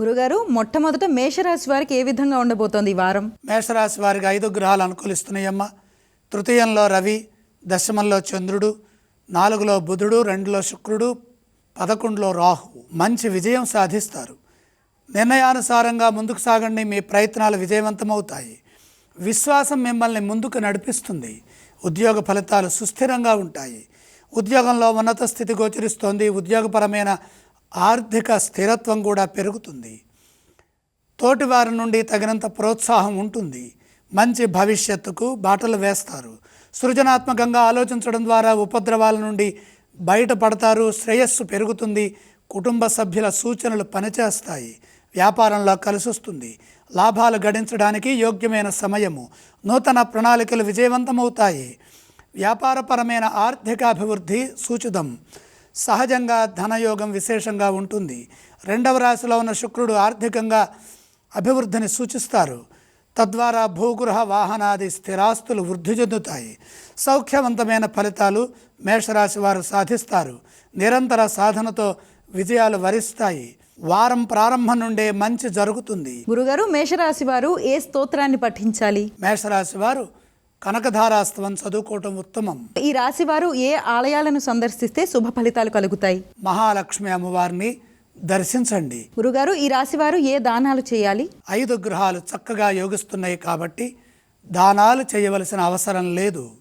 గురుగారు మొట్టమొదట మేషరాశి వారికి ఏ విధంగా ఉండబోతోంది ఈ వారం? మేషరాశి వారికి ఐదు గ్రహాలు అనుకూలిస్తున్నాయమ్మ. తృతీయంలో రవి దశమంలో చంద్రుడు నాలుగులో బుధుడు రెండులో శుక్రుడు పదకొండులో రాహు. మంచి విజయం సాధిస్తారు. నిర్ణయానుసారంగా ముందుకు సాగండి మీ ప్రయత్నాలు విజయవంతమవుతాయి. విశ్వాసం మిమ్మల్ని ముందుకు నడిపిస్తుంది. ఉద్యోగ ఫలితాలు సుస్థిరంగా ఉంటాయి. ఉద్యోగంలో ఉన్నత స్థితి గోచరిస్తోంది. ఉద్యోగపరమైన ఆర్థిక స్థిరత్వం కూడా పెరుగుతుంది. తోటివారి నుండి తగినంత ప్రోత్సాహం ఉంటుంది. మంచి భవిష్యత్తుకు బాటలు వేస్తారు. సృజనాత్మకంగా ఆలోచించడం ద్వారా ఉపద్రవాల నుండి బయటపడతారు. శ్రేయస్సు పెరుగుతుంది. కుటుంబ సభ్యుల సూచనలు పనిచేస్తాయి. వ్యాపారంలో కలిసొస్తుంది లాభాలు గడించడానికి యోగ్యమైన సమయము. నూతన ప్రణాళికలు విజయవంతమవుతాయి. వ్యాపారపరమైన ఆర్థికాభివృద్ధి సూచితం. సహజంగా ధనయోగం విశేషంగా ఉంటుంది. రెండవ రాశిలో ఉన్న శుక్రుడు ఆర్థికంగా అభివృద్ధిని సూచిస్తారు. తద్వారా భూగృహ వాహనాది స్థిరాస్తులు వృద్ధి చెందుతాయి. సౌఖ్యవంతమైన ఫలితాలు మేషరాశి వారు సాధిస్తారు. నిరంతర సాధనతో విజయాలు వరిస్తాయి. వారం ప్రారంభం నుండే మంచి జరుగుతుంది. గురుగారు మేషరాశి వారు ఏ స్తోత్రాన్ని పఠించాలి? మేషరాశి వారు కనకధారాస్తవం చదువుకోవటం ఉత్తమం. ఈ రాశి వారు ఏ ఆలయాలను సందర్శిస్తే శుభ ఫలితాలు కలుగుతాయి? మహాలక్ష్మి అమ్మవారిని దర్శించండి. గురుగారు ఈ రాశి వారు ఏ దానాలు చేయాలి? ఐదు గ్రహాలు చక్కగా యోగిస్తున్నాయి కాబట్టి దానాలు చేయవలసిన అవసరం లేదు.